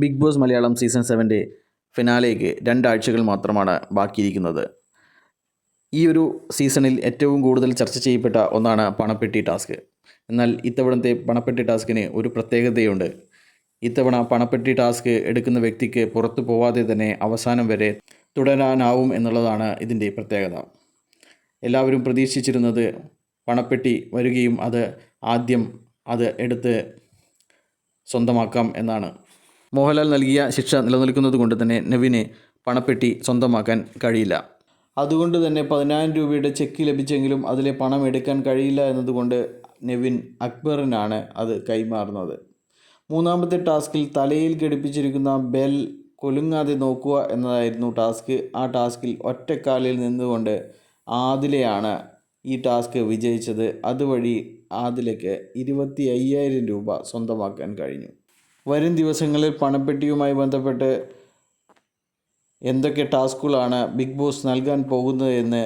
Big boss Malayalam season സെവന്റെ ഫിനാലേക്ക് രണ്ടാഴ്ചകൾ മാത്രമാണ് ബാക്കിയിരിക്കുന്നത്. ഈ ഒരു സീസണിൽ ഏറ്റവും കൂടുതൽ ചർച്ച ചെയ്യപ്പെട്ട ഒന്നാണ് പണപ്പെട്ടി ടാസ്ക്. എന്നാൽ ഇത്തവണത്തെ പണപ്പെട്ടി ടാസ്കിന് ഒരു പ്രത്യേകതയുണ്ട്. ഇത്തവണ പണപ്പെട്ടി ടാസ്ക് എടുക്കുന്ന വ്യക്തിക്ക് പുറത്തു പോവാതെ തന്നെ അവസാനം വരെ തുടരാനാവും എന്നുള്ളതാണ് ഇതിന്റെ പ്രത്യേകത. എല്ലാവരും പ്രതീക്ഷിച്ചിരുന്നത് പണപ്പെട്ടി വരികയും അത് ആദ്യം അത് എടുത്ത് സ്വന്തമാക്കാം എന്നാണ്. മോഹൻലാൽ നൽകിയ ശിക്ഷ നിലനിൽക്കുന്നതുകൊണ്ട് തന്നെ നവീനെ പണപ്പെട്ടി സ്വന്തമാക്കാൻ കഴിയില്ല. അതുകൊണ്ട് തന്നെ പതിനായിരം രൂപയുടെ ചെക്ക് ലഭിച്ചെങ്കിലും അതിലെ പണം എടുക്കാൻ കഴിയില്ല എന്നതുകൊണ്ട് നെവിൻ അക്ബറിനാണ് അത് കൈമാറുന്നത്. മൂന്നാമത്തെ ടാസ്കിൽ തലയിൽ ഘടിപ്പിച്ചിരിക്കുന്ന ബെൽ കൊലുങ്ങാതെ നോക്കുക എന്നതായിരുന്നു ടാസ്ക്. ആ ടാസ്കിൽ ഒറ്റക്കാലിൽ നിന്നുകൊണ്ട് ആദിലയാണ് ഈ ടാസ്ക് വിജയിച്ചത്. അതുവഴി ആദിലയ്ക്ക് ഇരുപത്തി അയ്യായിരം രൂപ സ്വന്തമാക്കാൻ കഴിഞ്ഞു. വരും ദിവസങ്ങളിൽ പണപ്പെട്ടിയുമായി ബന്ധപ്പെട്ട് എന്തൊക്കെ ടാസ്കുകളാണ് ബിഗ് ബോസ് നൽകാൻ പോകുന്നത് എന്ന്